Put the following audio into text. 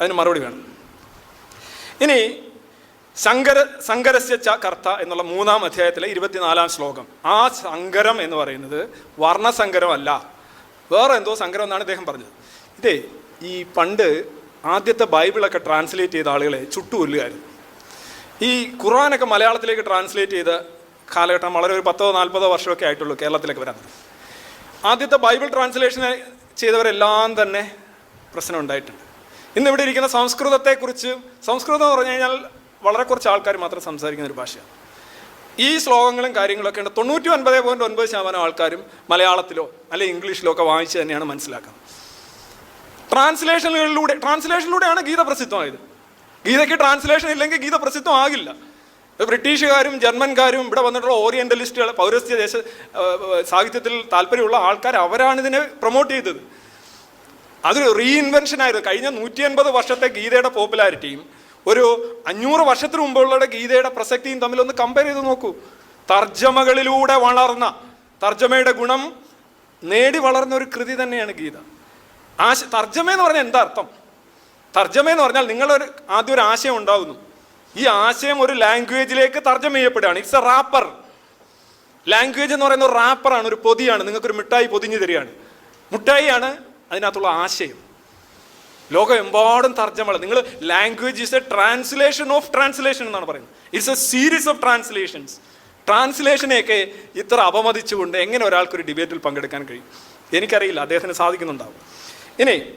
അതിന് മറുപടി വേണം. ഇനി ശങ്കര ശങ്കരസ്യ ച കർത്ത എന്നുള്ള മൂന്നാം അധ്യായത്തിലെ ഇരുപത്തിനാലാം ശ്ലോകം. ആ സങ്കരം എന്ന് പറയുന്നത് വർണസങ്കരമല്ല വേറെ എന്തോ സങ്കരം എന്നാണ് ഇദ്ദേഹം പറഞ്ഞത്. ഇതേ ഈ പണ്ട് ആദ്യത്തെ ബൈബിളൊക്കെ ട്രാൻസ്ലേറ്റ് ചെയ്ത ആളുകളെ ചുട്ടുകൊല്ലുകയായിരുന്നു ഈ ഖുറാനൊക്കെ മലയാളത്തിലേക്ക് ട്രാൻസ്ലേറ്റ് ചെയ്ത കാലഘട്ടം വളരെ ഒരു പത്തോ നാൽപ്പതോ വർഷമൊക്കെ ആയിട്ടുള്ളൂ കേരളത്തിലേക്ക് വരാൻ. ആദ്യത്തെ ബൈബിൾ ട്രാൻസ്ലേഷൻ ചെയ്തവരെല്ലാം തന്നെ പ്രശ്നം ഉണ്ടായിട്ടുണ്ട്. ഇന്ന് ഇവിടെ ഇരിക്കുന്ന സംസ്കൃതത്തെക്കുറിച്ച് സംസ്കൃതം എന്ന് പറഞ്ഞു കഴിഞ്ഞാൽ വളരെ കുറച്ച് ആൾക്കാർ മാത്രം സംസാരിക്കുന്ന ഒരു ഭാഷയാണ്. ഈ ശ്ലോകങ്ങളും കാര്യങ്ങളൊക്കെ ഉണ്ട്. തൊണ്ണൂറ്റി ഒൻപത് പോയിന്റ് ഒൻപത് ശതമാനം ആൾക്കാരും മലയാളത്തിലോ അല്ലെങ്കിൽ ഇംഗ്ലീഷിലോ ഒക്കെ വായിച്ച് തന്നെയാണ് മനസ്സിലാക്കുന്നത്. ട്രാൻസ്ലേഷനുകളിലൂടെ ട്രാൻസ്ലേഷനിലൂടെയാണ് ഗീത പ്രസിദ്ധമായത്. ഗീതയ്ക്ക് ട്രാൻസ്ലേഷൻ ഇല്ലെങ്കിൽ ഗീത പ്രസിദ്ധമാകില്ല ബ്രിട്ടീഷുകാരും ജർമ്മൻകാരും ഇവിടെ വന്നിട്ടുള്ള ഓറിയന്റലിസ്റ്റുകൾ പൗരസ്ത്യ ദേശ സാഹിത്യത്തിൽ താല്പര്യമുള്ള ആൾക്കാർ അവരാണ് ഇതിനെ പ്രൊമോട്ട് ചെയ്തത്. അതൊരു റീഇൻവെൻഷൻ ആയിരുന്നു. കഴിഞ്ഞ നൂറ്റി അൻപത് വർഷത്തെ ഗീതയുടെ പോപ്പുലാരിറ്റിയും ഒരു അഞ്ഞൂറ് വർഷത്തിന് മുമ്പുള്ള ഗീതയുടെ പ്രസക്തിയും തമ്മിൽ ഒന്ന് കമ്പയർ ചെയ്ത് നോക്കൂ. തർജമകളിലൂടെ വളർന്ന തർജമയുടെ ഗുണം നേടി വളർന്ന ഒരു കൃതി തന്നെയാണ് ഗീത. ആശ തർജമ എന്ന് പറഞ്ഞാൽ എന്താ അർത്ഥം? തർജമ എന്ന് പറഞ്ഞാൽ നിങ്ങളൊരു ആദ്യം ഒരു ആശയം ഉണ്ടാകുന്നു ഈ ആശയം ഒരു ലാംഗ്വേജിലേക്ക് തർജമ ചെയ്യപ്പെടുകയാണ്. ഇറ്റ്സ് എ റാപ്പർ ലാംഗ്വേജ് എന്ന് പറയുന്ന ഒരു റാപ്പറാണ് ഒരു പൊതിയാണ്. നിങ്ങൾക്കൊരു മിഠായി പൊതിഞ്ഞു തരികയാണ്. മിഠായിയാണ് അതിനകത്തുള്ള ആശയം. ലോകമെമ്പാടും തർജമകൾ. നിങ്ങൾ language is a translation of translation എന്നാണ് പറയുന്നത്. It's a series of translations ട്രാൻസ്ലേഷനെയൊക്കെ ഇത്ര അപമതിച്ചുകൊണ്ട് എങ്ങനെ ഒരാൾക്കൊരു ഡിബേറ്റിൽ പങ്കെടുക്കാൻ കഴിയും? എനിക്കറിയില്ല. അദ്ദേഹത്തിന് സാധിക്കുന്നുണ്ടാവും. ഇനി